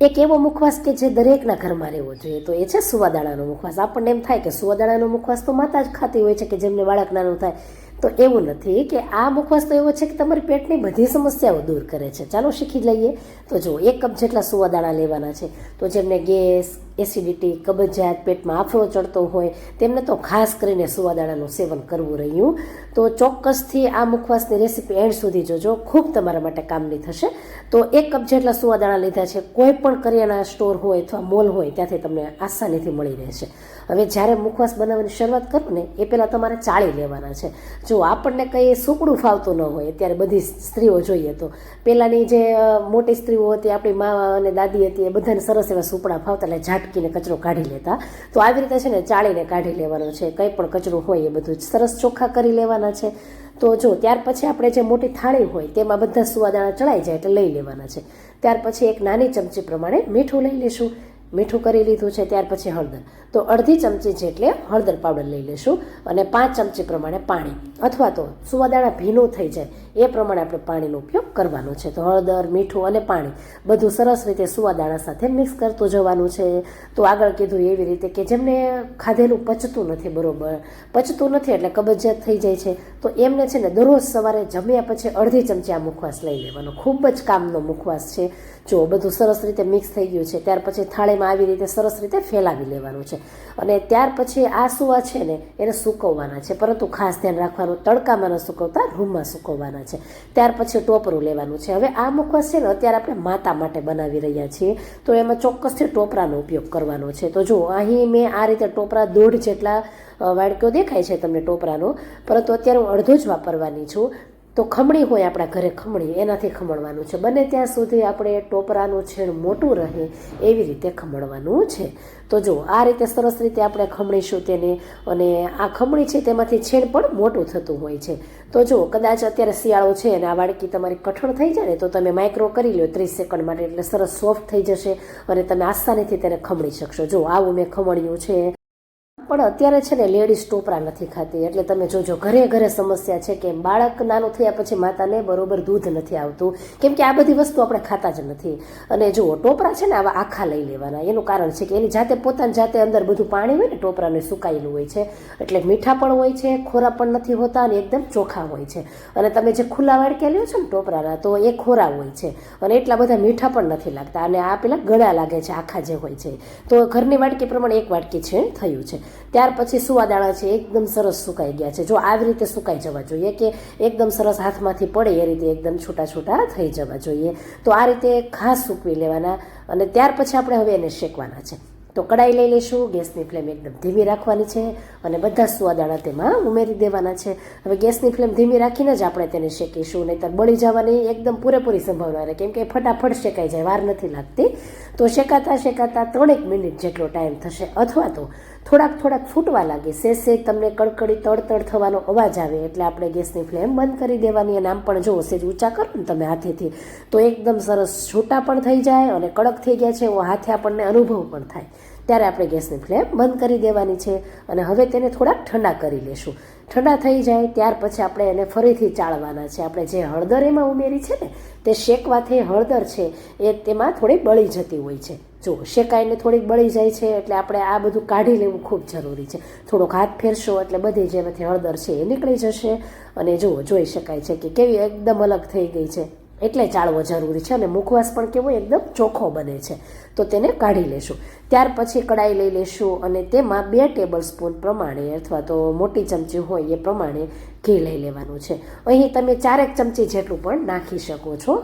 એક એવો મુખવાસ કે જે દરેકના ઘરમાં રહેવો જોઈએ. તો એ છે સુવાદાણાનો મુખવાસ. આપણને એમ થાય કે સુવાદાણાનો મુખવાસ તો માતા જ ખાતી હોય છે કે જેમને બાળક નાનું થાય. તો એવું નથી કે આ મુખવાસ તો એવો છે કે તમારી પેટની બધી સમસ્યાઓ દૂર કરે છે. ચાલો શીખી લઈએ તો જો એક કપ જેટલા સુવાદાણા લેવાના છે. તો જેમને ગેસ, એસિડિટી, કબજિયાત પેટમાં આફરો ચડતો હોય, તેમને તો ખાસ કરીને સુવાદાણાનું સેવન કરવું રહ્યું. તો ચોક્કસથી આ મુખવાસની રેસીપી એન્ડ સુધી જોજો. ખૂબ તમારા માટે કામની થશે. તો એક કપ જેટલા સુવાદાણા લીધા છે. કોઈ પણ કરિયાણા સ્ટોર હોય અથવા મોલ હોય, ત્યાંથી તમને આસાનીથી મળી રહેશે. હવે જ્યારે મુખવાસ બનાવવાની શરૂઆત કરો ને, એ પહેલાં તમારે ચાળી લેવાના છે. જો આપણને કંઈ સુકડું ફાવતું ન હોય, અત્યારે બધી સ્ત્રીઓ જોઈએ તો. પહેલાંની જે મોટી સ્ત્રીઓ હતી, આપણી મા અને દાદી હતી, એ બધાને સરસ એવા સુપડા ફાવતા એટલે ઝાટકીને કચરો કાઢી લેતા. તો આવી રીતે છે ને, ચાળીને કાઢી લેવાનો છે. કંઈ પણ કચરો હોય એ બધું સરસ ચોખ્ખા કરી લેવાના છે. તો જો, ત્યાર પછી આપણે જે મોટી થાળી હોય, તેમાં બધા સુવાદાણા ચડાઈ જાય એટલે લઈ લેવાના છે. ત્યાર પછી એક નાની ચમચી પ્રમાણે મીઠું લઈ લેશું. મીઠું કરી લીધું છે, ત્યાર પછી હળદર. તો અડધી ચમચી જેટલે હળદર પાવડર લઈ લેશું અને પાંચ ચમચી પ્રમાણે પાણી. અથવા તો સુવાદાણા ભીનું થઈ જાય. એ પ્રમાણે આપણે પાણીનો ઉપયોગ કરવાનો છે. તો હળદર, મીઠું અને પાણી બધું સરસ રીતે સુવાદાણા સાથે મિક્સ કરતું જવાનું છે. તો આગળ કીધું એવી રીતે કે જેમને ખાધેલું પચતું નથી બરોબર. પચતું નથી એટલે કબજિયાત થઈ જાય છે. તો એમને છે ને દરરોજ સવારે જમ્યા પછી અડધી ચમચી આ મુખવાસ લઈ લેવાનો. ખૂબ જ કામનો મુખવાસ છે. જો બધું સરસ રીતે મિક્સ થઈ ગયું છે, ત્યાર પછી થાળીમાં આવી રીતે સરસ રીતે ફેલાવી લેવાનું છે. અને ત્યાર પછી આ સુવા છે ને એને સૂકવવાના છે. પરંતુ ખાસ ધ્યાન રાખવાનું, તડકામાં ન સૂકવતા, રૂમમાં સૂકવવાના છે. ત્યાર પછી ટોપરું લેવાનું છે. હવે આ મુખવાસ છે ને અત્યારે આપણે માતા માટે બનાવી રહ્યા છીએ. તો એમાં ચોક્કસથી ટોપરાનો ઉપયોગ કરવાનો છે. તો જો અહીં મેં આ રીતે ટોપરા દોઢ જેટલા અ, વાડકીઓ દેખાય છે તમને ટોપરાનો. પરંતુ અત્યારે હું અડધો જ વાપરવાની છું. તો ખમણી હોય આપણા ઘરે ખમણી, એનાથી ખમણવાનું છે. બને ત્યાં સુધી આપણે ટોપરાનું છેણ મોટું રહે એવી રીતે ખમણવાનું છે. તો જો આ રીતે સરસ રીતે આપણે ખમણીશું તેને અને આ ખમણી છે તેમાંથી છેણ પણ મોટું થતું હોય છે. તો જો કદાચ અત્યારે શિયાળો છે અને આ વાડકી તમારી કઠણ થઈ જાય ને તો તમે માઇક્રો કરી લો ત્રીસ સેકન્ડ માટે, એટલે સરસ સોફ્ટ થઈ જશે અને તમે આસાનીથી તેને ખમણી શકશો. જો આવું મેં ખમણ્યું છે. પણ અત્યારે છે ને લેડીઝ ટોપરા નથી ખાતી. એટલે તમે જોજો, ઘરે ઘરે સમસ્યા છે કે બાળક નાનું થયા પછી માતાને બરોબર દૂધ નથી આવતું. કેમ કે આ બધી વસ્તુ આપણે ખાતા જ નથી. અને જુઓ, ટોપરા છે ને આવા આખા લઈ લેવાના. એનું કારણ છે કે એની જાતે પોતાની જાતે અંદર બધું પાણી હોય ને ટોપરાને સુકાયેલું હોય છે. એટલે મીઠા પણ હોય છે, ખોરા પણ નથી હોતા અને એકદમ ચોખ્ખા હોય છે. અને તમે જે ખુલ્લા વાડકે લ્યો છો ને ટોપરાના, તો એ ખોરા હોય છે. અને એટલા બધા મીઠા પણ નથી લાગતા. અને આ પેલા ગળા લાગે છે, આખા જે હોય છે. તો ઘરની વાટકી પ્રમાણે એક વાટકી છે, થયું છે. ત્યાર પછી સુવાદાણા છે, એકદમ સરસ સુકાઈ ગયા છે. જો આવી રીતે સુકાઈ જવા જોઈએ કે એકદમ સરસ હાથમાંથી પડે એ રીતે એકદમ છૂટા છૂટા થઈ જવા જોઈએ. તો આ રીતે ખાસ સૂકવી લેવાના અને ત્યાર પછી આપણે હવે એને શેકવાના છે. તો કડાઈ લઈ લઈશું, ગેસની ફ્લેમ એકદમ ધીમી રાખવાની છે અને બધા સુવાદાણા તેમાં ઉમેરી દેવાના છે. હવે ગેસની ફ્લેમ ધીમી રાખીને જ આપણે તેને શેકીશું, નહીંતર બળી જવાની એકદમ પૂરેપૂરી સંભાવના રહે. કેમ કે ફટાફટ શેકાઈ જાય, વાર નથી લાગતી. તો શેકાતા શેકાતા ત્રણેક મિનિટ જેટલો ટાઈમ થશે અથવા તો થોડાક થોડાક ફૂટવા લાગે. સેજ સેજ તમને કડકડી, તડતડ થવાનો અવાજ આવે એટલે આપણે ગેસની ફ્લેમ બંધ કરી દેવાની. અને આમ પણ જો સેજ ઊંચા કરો ને તમે હાથેથી. તો એકદમ સરસ છૂટા પણ થઈ જાય અને કડક થઈ ગયા છે. એવો હાથે આપણને અનુભવ પણ થાય. ત્યારે આપણે ગેસની ફ્લેમ બંધ કરી દેવાની છે અને હવે તેને થોડાક ઠંડા કરી લેશું. ઠંડા થઈ જાય ત્યાર પછી આપણે એને ફરીથી ચાળવાના છે. આપણે જે હળદર એમાં ઉમેરી છે ને, તે શેકવાથી હળદર છે એ તેમાં થોડી બળી જતી હોય છે. જો શેકાઈને થોડીક બળી જાય છે એટલે આપણે આ બધું કાઢી લેવું ખૂબ જરૂરી છે. થોડોક હાથ ફેરશો એટલે બધી જેમાંથી હળદર છે એ નીકળી જશે. અને જુઓ, જોઈ શકાય છે કે કેવી એકદમ અલગ થઈ ગઈ છે. એટલે ચાળવો જરૂરી છે અને મુખવાસ પણ કેવો એકદમ ચોખ્ખો બને છે. તો તેને કાઢી લેશું. ત્યાર પછી કડાઈ લઈ લેશું અને તેમાં બે ટેબલ સ્પૂન પ્રમાણે અથવા તો મોટી ચમચી હોય એ પ્રમાણે ઘી લઈ લેવાનું છે. અહીં તમે ચારેક ચમચી જેટલું પણ નાખી શકો છો.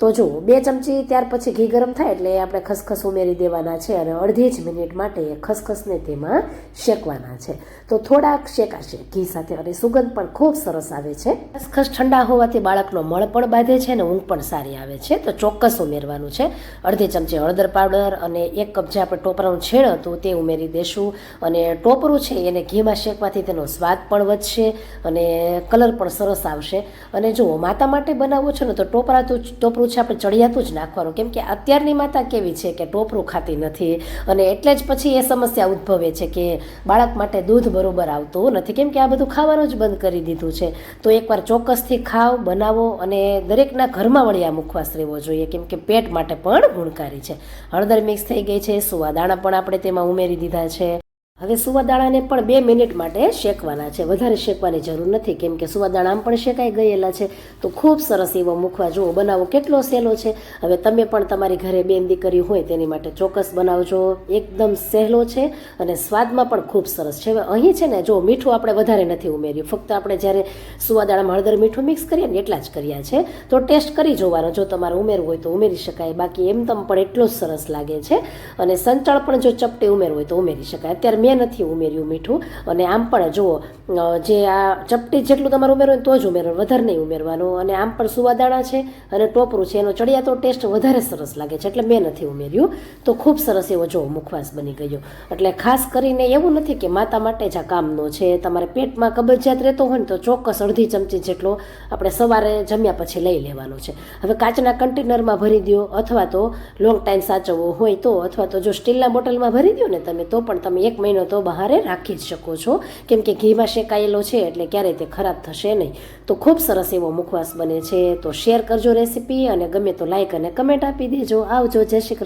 તો જુઓ બે ચમચી ત્યાર પછી ઘી ગરમ થાય એટલે આપણે ખસખસ ઉમેરી દેવાના છે અને અડધી જ મિનિટ માટે એ ખસખસને તેમાં શેકવાના છે. તો થોડાક શેકાશે. ઘી સાથે અને સુગંધ પણ ખૂબ સરસ આવે છે. ખસખસ ઠંડા હોવાથી બાળકનો મળ પણ બાંધે છે અને ઊંઘ પણ સારી આવે છે. તો ચોક્કસ ઉમેરવાનું છે. અડધી ચમચી હળદર પાવડર અને એક કપ જે આપણે ટોપરાનું છેણ હતું તે ઉમેરી દેશું અને ટોપરું છે એને ઘીમાં શેકવાથી તેનો સ્વાદ પણ વધશે અને કલર પણ સરસ આવશે. અને જુઓ માતા માટે બનાવવો છે ને, તો ટોપરા તો ટોપરું છે, આપણે ચડિયાતું જ નાખવાનું. કેમ કે અત્યારની માતા કેવી છે કે ટોપરું ખાતી નથી અને એટલે જ પછી એ સમસ્યા ઉદ્ભવે છે કે બાળક માટે દૂધ બરોબર આવતું નથી. કેમ કે આ બધું ખાવાનું જ બંધ કરી દીધું છે. તો એકવાર ચોક્કસથી ખાવ, બનાવો અને દરેકના ઘરમાં વળી આ મુખવાસ રહેવો જોઈએ. કેમ કે પેટ માટે પણ ગુણકારી છે. હળદર મિક્સ થઈ ગઈ છે, સુવા દાણા પણ આપણે તેમાં ઉમેરી દીધા છે. હવે સુવાદાણાને પણ બે મિનિટ માટે શેકવાના છે. વધારે શેકવાની જરૂર નથી, કેમ કે સુવાદાણા આમ પણ શેકાઈ ગયેલા છે. તો ખૂબ સરસ એવો મુખવા જુઓ, બનાવો. કેટલો સહેલો છે. હવે તમે પણ તમારી ઘરે બેન દીકરી હોય તેની માટે ચોક્કસ બનાવજો. એકદમ સહેલો છે અને સ્વાદમાં પણ ખૂબ સરસ છે. હવે અહીં છે ને, જો મીઠું આપણે વધારે નથી ઉમેર્યું, ફક્ત આપણે જ્યારે સુવાદાણામાં હળદર મીઠું મિક્સ કરીએ ને એટલા જ કર્યા છે. તો ટેસ્ટ કરી જોવાનો, જો તમારે ઉમેરવું હોય તો ઉમેરી શકાય. બાકી એમ તમ પણ એટલો જ સરસ લાગે છે. અને સંચળ પણ જો ચપટી ઉમેરવું હોય તો ઉમેરી શકાય. અત્યારે મેં નથી ઉમેર્યું મીઠું. અને આમ પણ જુઓ જે આ ચપટી જેટલું તમારે ઉમેરવું તો જ ઉમેરવાનું વધારે નહીં ઉમેરવાનું. અને આમ પણ સુવાદાણા છે અને ટોપરું છે, એનો ચડિયાતો ટેસ્ટ વધારે સરસ લાગે છે, એટલે મેં નથી ઉમેર્યું. તો ખૂબ સરસ એવો જો મુખવાસ બની ગયો. એટલે ખાસ કરીને એવું નથી કે માતા માટે જ આ કામનો છે. તમારે પેટમાં કબજિયાત રહેતો હોય ને તો ચોક્કસ અડધી ચમચી જેટલો આપણે સવારે જમ્યા પછી લઈ લેવાનો છે. હવે કાચના કન્ટેનરમાં ભરી દો અથવા તો લોંગ ટાઈમ સાચવવો હોય તો, અથવા તો જો સ્ટીલના બોટલમાં ભરી દો ને તમે, તો પણ તમે એક મહિનો તો બહાર રાખી જ શકો છો. કેમ કે ઘીમાં શેકાયેલો છે એટલે ક્યારેય તે ખરાબ થશે નહીં. તો ખૂબ સરસ એવો મુખવાસ બને છે. તો શેર કરજો રેસીપી અને ગમે તો લાઇક અને કમેન્ટ આપી દેજો. આવજો. જય શ્રી